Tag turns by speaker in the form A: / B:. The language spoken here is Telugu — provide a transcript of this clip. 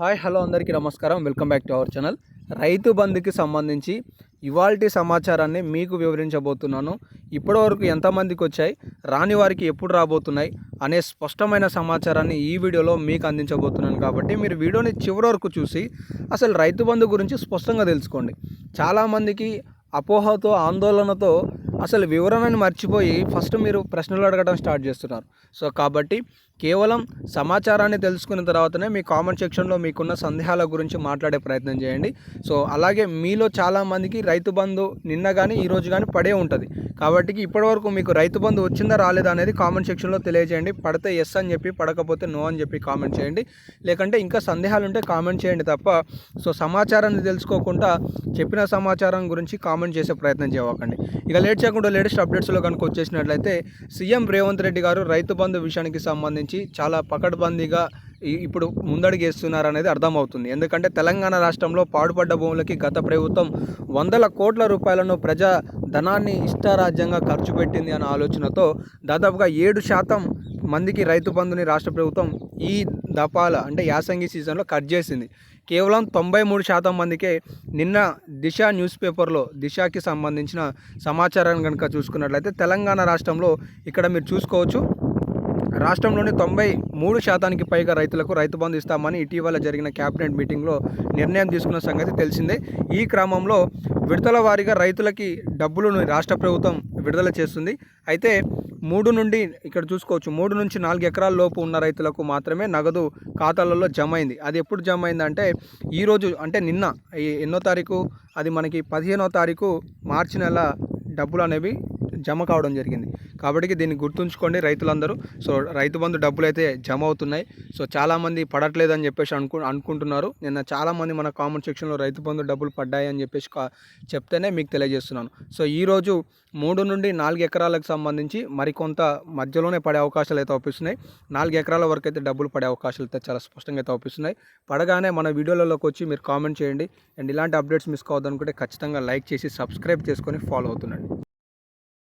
A: హాయ్ హలో అందరికీ నమస్కారం. Welcome back to our channel. రైతు బంధుకి సంబంధించి ఇవాల్టి సమాచారాన్ని మీకు వివరించబోతున్నాను. ఇప్పటివరకు ఎంతమందికి వచ్చాయి రాని వారికి ఎప్పుడు రాబోతున్నాయి అనే స్పష్టమైన సమాచారాన్ని ఈ వీడియోలో మీకు అందించబోతున్నాను కాబట్టి మీరు వీడియోని చివరి వరకు చూసి అసలు రైతు బంధు గురించి స్పష్టంగా తెలుసుకోండి. చాలామందికి అపోహతో ఆందోళనతో అసలు వివరణను మర్చిపోయి ఫస్ట్ మీరు ప్రశ్నలు అడగడం స్టార్ట్ చేస్తున్నారు. సో కాబట్టి కేవలం సమాచారాన్ని తెలుసుకున్న తర్వాతనే మీ కామెంట్ సెక్షన్లో మీకున్న సందేహాల గురించి మాట్లాడే ప్రయత్నం చేయండి. సో అలాగే మీలో చాలామందికి రైతు బంధు నిన్న కానీ ఈరోజు కానీ పడే ఉంటుంది. కాబట్టి ఇప్పటివరకు మీకు రైతు బంధు వచ్చిందా రాలేదా అనేది కామెంట్ సెక్షన్లో తెలియజేయండి. పడితే ఎస్ అని చెప్పి పడకపోతే నో అని చెప్పి కామెంట్ చేయండి. లేకంటే ఇంకా సందేహాలు ఉంటే కామెంట్ చేయండి తప్ప సో సమాచారాన్ని తెలుసుకోకుండా చెప్పిన సమాచారం గురించి కామెంట్ చేసే ప్రయత్నం చేయకండి ఇక లేట్ చేయకుండా లేటెస్ట్ అప్డేట్స్లో కనుక వచ్చేసినట్లయితే సీఎం రేవంత్ రెడ్డి గారు రైతు బంధు విషయానికి సంబంధించి చాలా పకడ్బందీగా ఇప్పుడు ముందడుగేస్తున్నారనేది అర్థమవుతుంది. ఎందుకంటే తెలంగాణ రాష్ట్రంలో పాడుపడ్డ భూములకి గత ప్రభుత్వం వందల కోట్ల రూపాయలను ప్రజా ధనాన్ని ఇష్టారాజ్యంగా ఖర్చు పెట్టింది అనే ఆలోచనతో దాదాపుగా ఏడు శాతం మందికి రైతు బంధుని రాష్ట్ర ప్రభుత్వం ఈ దపాల అంటే యాసంగి సీజన్లో కట్ చేసింది. కేవలం తొంభై మూడు శాతం మందికే నిన్న దిశ న్యూస్ పేపర్లో దిశకి సంబంధించిన సమాచారాన్ని కనుక చూసుకున్నట్లయితే తెలంగాణ రాష్ట్రంలో ఇక్కడ మీరు చూసుకోవచ్చు. రాష్ట్రంలోని తొంభై మూడు శాతానికి పైగా రైతులకు రైతు బంధు ఇస్తామని ఇటీవల జరిగిన కేబినెట్ మీటింగ్లో నిర్ణయం తీసుకున్న సంగతి తెలిసిందే. ఈ క్రమంలో విడతల వారీగా రైతులకి డబ్బులను రాష్ట్ర ప్రభుత్వం విడుదల చేస్తుంది. అయితే మూడు నుండి ఇక్కడ చూసుకోవచ్చు. మూడు నుంచి నాలుగు ఎకరాల లోపు ఉన్న రైతులకు మాత్రమే నగదు ఖాతాలలో జమ అయింది. అది ఎప్పుడు జమ అయిందంటే ఈరోజు అంటే నిన్న. ఎన్నో తారీఖు అది మనకి పదిహేనో తారీఖు మార్చి నెల డబ్బులు అనేవి జమ కావడం జరిగింది. కాబట్టి దీన్ని గుర్తుంచుకోండి రైతులందరూ. సో రైతు బంధు డబ్బులు అయితే జమ అవుతున్నాయి సో చాలామంది పడట్లేదు అని చెప్పేసి అనుకు అనుకుంటున్నారు. నిన్న చాలామంది మన కామెంట్ సెక్షన్లో రైతు బంధు డబ్బులు పడ్డాయి అని చెప్పేసి చెప్తేనే మీకు తెలియజేస్తున్నాను. సో ఈరోజు మూడు నుండి నాలుగు ఎకరాలకు సంబంధించి మరికొంత మధ్యలోనే పడే అవకాశాలు అయితే అవుపిస్తున్నాయి నాలుగు ఎకరాల వరకు అయితే డబ్బులు పడే అవకాశాలు అయితే చాలా స్పష్టంగా అయితే అవుపిస్తున్నాయి పడగానే మన వీడియోలలోకి వచ్చి మీరు కామెంట్ చేయండి. అండ్ ఇలాంటి అప్డేట్స్ మిస్ కావద్దనుకుంటే ఖచ్చితంగా లైక్ చేసి సబ్స్క్రైబ్ చేసుకొని ఫాలో అవుతుండండి.